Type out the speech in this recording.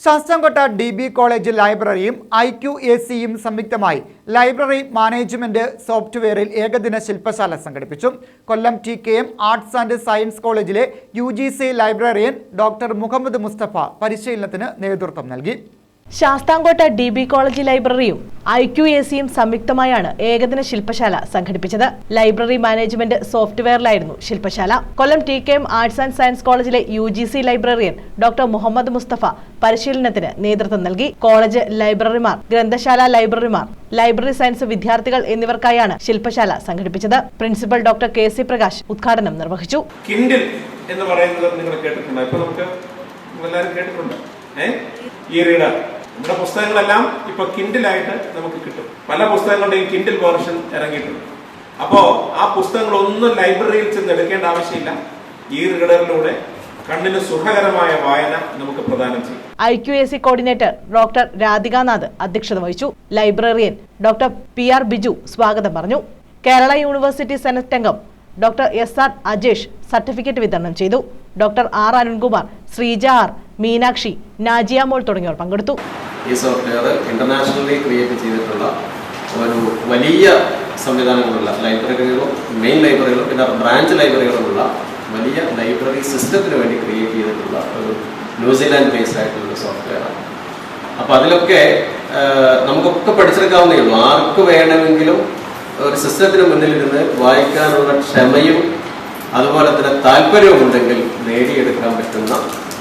Sasthamkotta D B college ലൈബ്രറിയും I Q A സിയും സംയുക്തമായി ലൈബ്രറി മാനേജ്മെന്റ് സോഫ്റ്റ്വെയറിൽ ഏകദിന ശില്പശാല സംഘടിപ്പിച്ചു. Kollam T K M arts and science കോളേജിലെ U librarian doctor Muhammad Mustafa പരിശീലനത്തിന് നേതൃത്വം നൽകി. ശാസ്താംകോട്ട ഡി ബി കോളേജ് ലൈബ്രറിയും ഐ ക്യു എ സിയും സംയുക്തമായാണ് ഏകദിന ശില്പശാല സംഘടിപ്പിച്ചത്. ലൈബ്രറി മാനേജ്മെന്റ് സോഫ്റ്റ്വെയറിലായിരുന്നു ശില്പശാല. Kollam T K M arts and science കോളേജിലെ U G C librarian doctor Muhammad Mustafa പരിശീലനത്തിന് നേതൃത്വം നൽകി. കോളേജ് ലൈബ്രറിമാർ ഗ്രന്ഥശാല ലൈബ്രറിമാർ ലൈബ്രറി സയൻസ് വിദ്യാർത്ഥികൾ എന്നിവർക്കായാണ് ശില്പശാല സംഘടിപ്പിച്ചത്. Principal doctor K C Prakash ഉദ്ഘാടനം നിർവഹിച്ചു. കിൻഡിൽ എന്ന് പറയുന്നത് നിങ്ങൾ കേട്ടിട്ടുണ്ടോ? ഇപ്പൊ നമുക്ക് എല്ലാവരും കേട്ടിട്ടുണ്ട്? ഏ? ഈ റീഡർ. നമ്മുടെ പുസ്തകങ്ങളെല്ലാം ഇപ്പൊ കിൻഡിലായിട്ട് നമുക്ക് കിട്ടും. പല പുസ്തകങ്ങളുടെയും കിൻഡിൽ വേർഷൻ ഇറങ്ങിയിട്ടുണ്ട്. അപ്പോ ആ പുസ്തകങ്ങൾ ഒന്നും ലൈബ്രറിയിൽ ചെന്ന് എടുക്കേണ്ട ആവശ്യമില്ല. ഈ റീഡറിലൂടെ കണ്ണിന് സുഖകരമായ വായന നമുക്ക് പ്രദാനം ചെയ്യും. I Q A C coordinator doctor Radhikanath അധ്യക്ഷത വഹിച്ചു. Librarian doctor P R Biju സ്വാഗതം പറഞ്ഞു. കേരള യൂണിവേഴ്സിറ്റി സെനറ്റ് അംഗം doctor S R Ajesh certificate വിതരണം ചെയ്തു. Doctor R Arunkumar Sreeja R Meenakshi Najiya Mol തുടങ്ങിയവർ പങ്കെടുത്തു. ഈ സോഫ്റ്റ്വെയർ ഇന്റർനാഷണലി ക്രിയേറ്റ് ചെയ്തിട്ടുള്ള ഒരു വലിയ സംവിധാനങ്ങളുള്ള ലൈബ്രറികളും മെയിൻ ലൈബ്രറികളും പിന്നെ ബ്രാഞ്ച് ലൈബ്രറികളുമുള്ള വലിയ ലൈബ്രറി സിസ്റ്റത്തിന് വേണ്ടി ക്രിയേറ്റ് ചെയ്തിട്ടുള്ള ഒരു ന്യൂസിലാൻഡ് ബേസ്ഡ് ആയിട്ടുള്ള സോഫ്റ്റ്വെയറാണ് അപ്പോൾ അതിലൊക്കെ നമുക്കൊക്കെ പഠിച്ചെടുക്കാവുന്നേ ഉള്ളൂ. ആർക്ക് വേണമെങ്കിലും ഒരു സിസ്റ്റത്തിന് മുന്നിലിരുന്ന് വായിക്കാനുള്ള ക്ഷമയും അതുപോലെ തന്നെ താല്പര്യവും ഉണ്ടെങ്കിൽ നേടിയെടുക്കാൻ പറ്റുന്ന